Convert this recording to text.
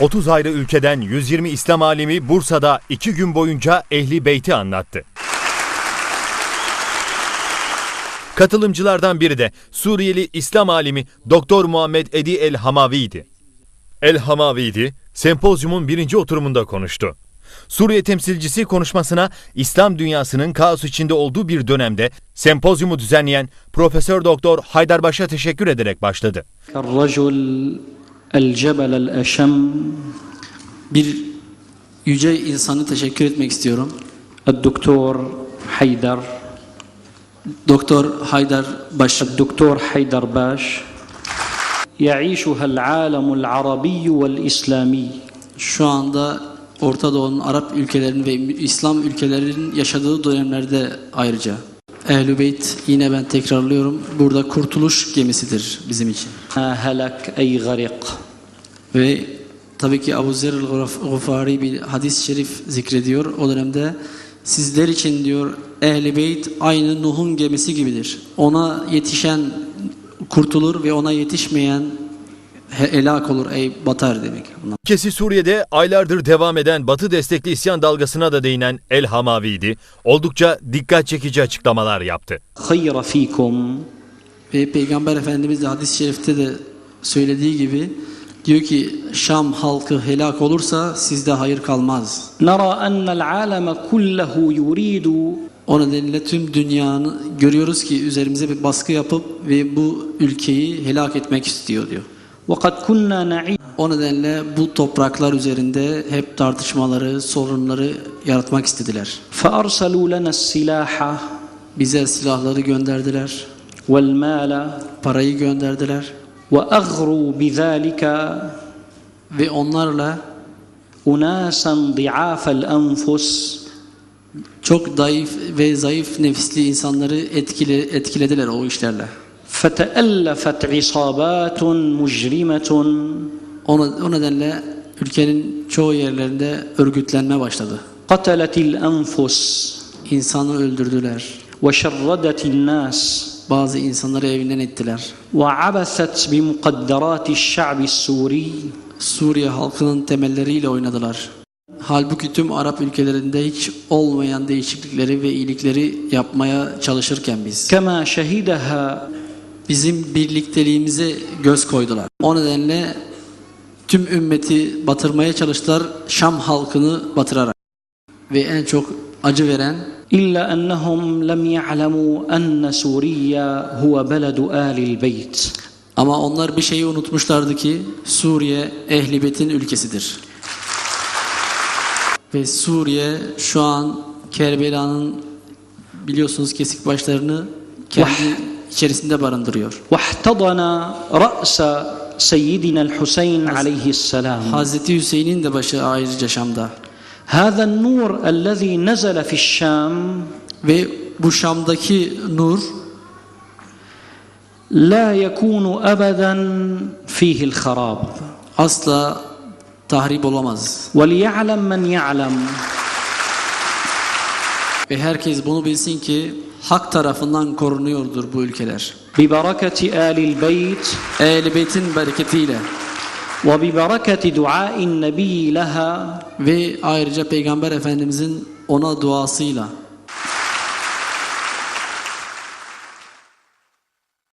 30 ayrı ülkeden 120 İslam alimi Bursa'da 2 gün boyunca Ehli Beyt'i anlattı. Katılımcılardan biri de Suriyeli İslam alimi Doktor Muhammed Edi El Hamavi'ydi. El Hamavi'di, sempozyumun birinci oturumunda konuştu. Suriye temsilcisi konuşmasına İslam dünyasının kaos içinde olduğu bir dönemde sempozyumu düzenleyen Profesör Doktor Haydarbaş'a teşekkür ederek başladı. الرجل الجبل الأشم Bir yüce insanı teşekkür etmek istiyorum. الدكتور حيدر Doktor Haydar Baş. الدكتور حيدر باش يعيشها العالم العربي والإسلامي Şu anda Orta Doğu'nun Arap ülkelerinin ve İslam ülkelerinin yaşadığı dönemlerde ayrıca. Ehl-i Beyt yine ben tekrarlıyorum. Burada kurtuluş gemisidir bizim için. ما هلك أي غرق Ve tabii ki Abu Zer'il Gıfari bir hadis-i şerif zikrediyor. O dönemde sizler için diyor Ehl-i Beyt aynı Nuh'un gemisi gibidir. Ona yetişen kurtulur ve ona yetişmeyen helak olur, ey batar demek. Kesi Suriye'de aylardır devam eden Batı destekli isyan dalgasına da değinen El Hamavi'ydi. Oldukça dikkat çekici açıklamalar yaptı. Hayra fikum ve Peygamber Efendimiz de hadis-i şerifte de söylediği gibi diyor ki Şam halkı helak olursa sizde hayır kalmaz. نرى أن العالم كله يريد O nedenle tüm dünyanın görüyoruz ki üzerimize bir baskı yapıp ve bu ülkeyi helak etmek istiyor diyor. وقد كنا نعيش O nedenle bu topraklar üzerinde hep tartışmaları, sorunları yaratmak istediler. فأرسلوا لنا السلاح Bize silahları gönderdiler, والمال parayı gönderdiler وأغروا بذلك ve onlarla أناسا ضعاف الأنفس çok zayıf ve zayıf nefisli insanları etkile, etkilediler o işlerle. فتألفت عصابات مجرمة O, o nedenle ülkenin çoğu yerlerinde örgütlenme başladı. قتلت الأنفس İnsanı öldürdüler. وشردت الناس bazı insanları evinden ettiler. Ve abaset bi mukadderati şa'bi Suri Suriye halkının temelleriyle oynadılar. Halbuki tüm Arap ülkelerinde hiç olmayan değişiklikleri ve iyilikleri yapmaya çalışırken biz. Kema şehideha bizim birlikteliğimize göz koydular. O nedenle tüm ümmeti batırmaya çalıştılar Şam halkını batırarak. Ve en çok acı veren إلا أنهم لم يعلموا أن سوريا هو بلد آل البيت ama onlar bir şeyi unutmuşlardı ki Suriye Ehli Beyt'in ülkesidir. Ve Suriye şu an Kerbela'nın biliyorsunuz kesik başlarını kendi içerisinde barındırıyor. واحتضن رأس سيدنا الحسين عليه السلام Hazreti Hüseyin'in de başı ayrıca Şam'da. هذا النور الذي نزل في الشام Ve bu Şam'daki nur لا يكون أبدا فيه الخراب asla tahrip olamaz. وليعلم من يعلم Ve herkes bunu bilsin ki hak tarafından korunuyordur bu ülkeler. ببركة آل البيت Ehl-i Beyt'in bereketiyle وببركة دعاء النبي لها ve ayrıca Peygamber Efendimizin ona duasıyla